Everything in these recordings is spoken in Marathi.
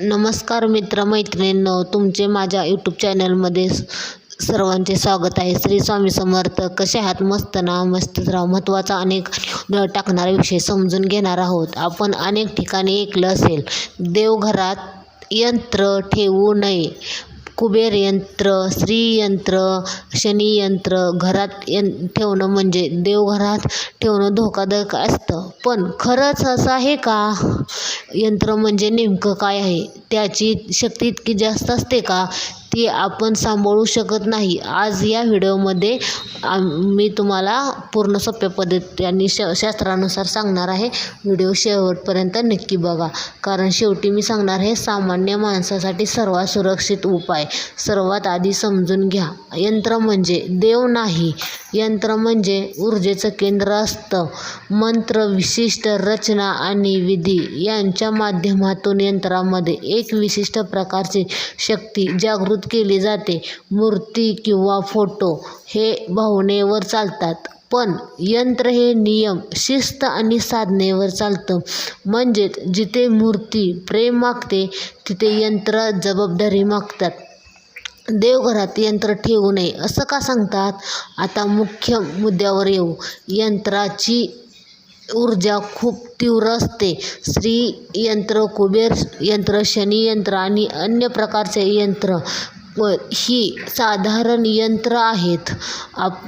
नमस्कार मित्र मैत्रिणींनो तुमचे माझ्या यूट्यूब चॅनलमध्ये सर्वांचे स्वागत आहे. श्री स्वामी समर्थ कसे आहात? मस्त ना? मस्तच राहा. महत्त्वाचा अनेक टाकणारा विषय समजून घेणार आहोत. आपण अनेक ठिकाणी ऐकलं असेल देवघरात यंत्र ठेवू नये. कुबेर यंत्र श्रीयंत्र शनियंत्र घरात यं ठेवणं म्हणजे देवघरात ठेवणं धोकादायक असतं. पण खरंच असं आहे का? यंत्र म्हणजे नेमकं काय आहे? त्याची शक्ती इतकी जास्त असते का ती आपण सांभाळू शकत नाही. आज या व्हिडिओमध्ये मी तुम्हाला पूर्ण सोप्या पद्धतीने श शास्त्रानुसार सांगणार आहे. व्हिडिओ शेवटपर्यंत नक्की बघा. कारण शेवटी मी सांगणार हे सामान्य माणसासाठी सर्वात सुरक्षित उपाय. सर्वात आधी समजून घ्या. यंत्र म्हणजे देव नाही. यंत्र म्हणजे ऊर्जेचं केंद्र असतं. मंत्र विशिष्ट रचना आणि विधी यांच्या माध्यमातून यंत्रामध्ये एक विशिष्ट प्रकारची शक्ती जागृत केली जाते. मूर्ती किंवा फोटो हे भावनेवर चालतात पण यंत्र हे नियम शिस्त आणि साधनेवर चालतं. म्हणजेच जिथे मूर्ती प्रेम मागते तिथे यंत्र जबाबदारी मागतात. देवघरात यंत्र ठेवू नये असं का सांगतात? आता मुख्य मुद्द्यावर येऊ. यंत्राची ऊर्जा खूप तीव्र असते. श्री यंत्र कुबेर यंत्र शनी यंत्र आणि अन्य प्रकारचे यंत्र ही साधारण यंत्र आहेत. आप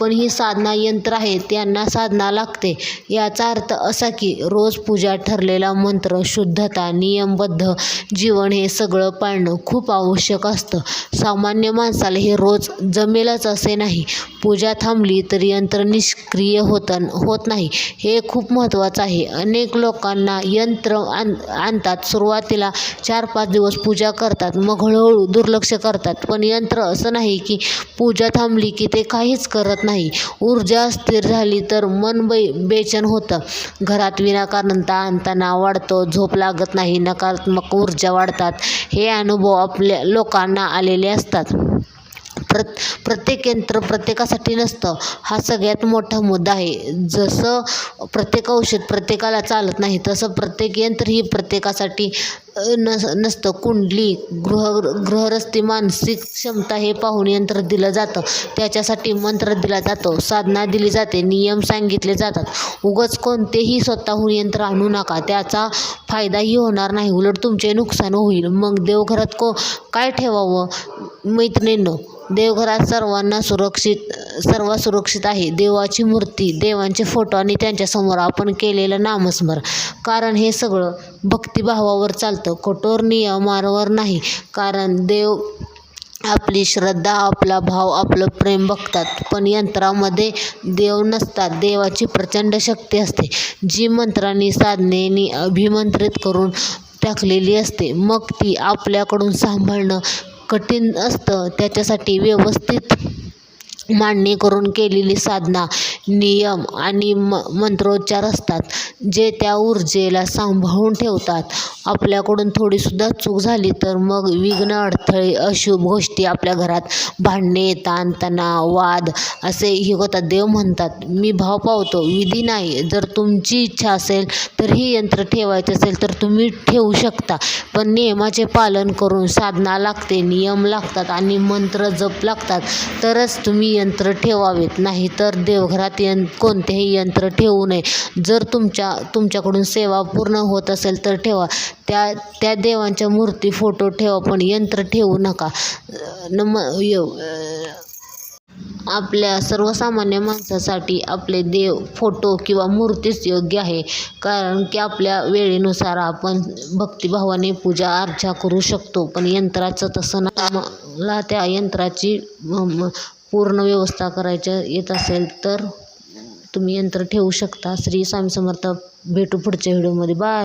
पण ही साधना यंत्र आहेत त्यांना साधना लागते. याचा अर्थ असा की रोज पूजा ठरलेला मंत्र शुद्धता नियमबद्ध जीवन हे सगळं पाळणं खूप आवश्यक असतं. सामान्य माणसाला हे रोज जमेलच असे नाही. पूजा थांबली तर यंत्र निष्क्रिय होत होत नाही. हे खूप महत्त्वाचं आहे. अनेक लोकांना यंत्र आण आणतात. सुरुवातीला चार पाच दिवस पूजा करतात. मग हळूहळू दुर्लक्ष करतात. पण यंत्र असं नाही की पूजा थांबली की ते काहीच करत नाही. ऊर्जा स्थिर झाली तर मन बै बेचन होतं. घरात विनाकारण ताण तणाव वाढतो झोप लागत नाही नकारात्मक ऊर्जा वाढतात. हे अनुभव आपल्या लोकांना आलेले असतात. प्र प्रत्येक यंत्र प्रत्येकासाठी नसतं. हा सगळ्यात मोठा मुद्दा आहे. जसं प्रत्येक औषध प्रत्येकाला चालत नाही तसं प्रत्येक यंत्र ही प्रत्येकासाठी नस नसतं. कुंडली गृह गृहरस्ती मानसिक क्षमता हे पाहून यंत्र दिलं जातं. त्याच्यासाठी मंत्र दिला जातो. साधना दिली जाते. नियम सांगितले जातात. उगच कोणतेही स्वतःहून यंत्र आणू नका. त्याचा फायदाही होणार नाही. उलट तुमचे नुकसान होईल. मग देवघरात को काय ठेवावं? मैत्रिणींनो देवघरात सर्वांना सुरक्षित सर्व सुरक्षित आहे. देवाची मूर्ती देवांचे फोटो आणि त्यांच्यासमोर आपण केलेलं नामस्मर कारण हे सगळं भक्तिभावावर चालतं. कठोर नियमांवर नाही. कारण देव आपली श्रद्धा आपला भाव आपलं प्रेम बघतात. पण यंत्रामध्ये देव नसतात. देवाची प्रचंड शक्ती असते. जी मंत्रांनी साधनेनी अभिमंत्रित करून टाकलेली असते. मग ती आपल्याकडून सांभाळणं कठीण असतं त्याच्यासाठी व्यवस्थित मांडणी करून केलेली साधना नियम आणि म मंत्रोच्चार असतात जे त्या ऊर्जेला सांभाळून ठेवतात. आपल्याकडून थोडीसुद्धा चूक झाली तर मग विघ्न अडथळे अशुभ गोष्टी आपल्या घरात भांडणे ताणतणाव वाद असे हे होतात देव म्हणतात. मी भाव पावतो विधी नाही. जर तुमची इच्छा असेल तर ही यंत्र ठेवायचं असेल तर तुम्ही ठेवू शकता. पण नियमाचे पालन करून साधना लागते नियम लागतात आणि मंत्र जप लागतात. तरच तुम्ही यंत्र ठेवावेत नाही तर देवघरात यं कोणतेही यंत्र ठेवू नये. जर तुमच्या तुमच्याकडून सेवा पूर्ण होत असेल तर ठेवा. त्या त्या देवांच्या मूर्ती फोटो ठेवा पण यंत्र ठेवू नका. नम आपल्या सर्वसामान्य माणसासाठी आपले देव फोटो किंवा मूर्तीच योग्य आहे. कारण की आपल्या वेळेनुसार आपण भक्तिभावाने पूजा अर्चा करू शकतो पण यंत्राचं तसं ना मला त्या यंत्राची पूर्ण व्यवस्था करायच्या येत असेल तर तुम्ही यंत्र ठेवू शकता. श्री स्वामी समर्थ भेटू पुढच्या व्हिडिओमध्ये. बाय.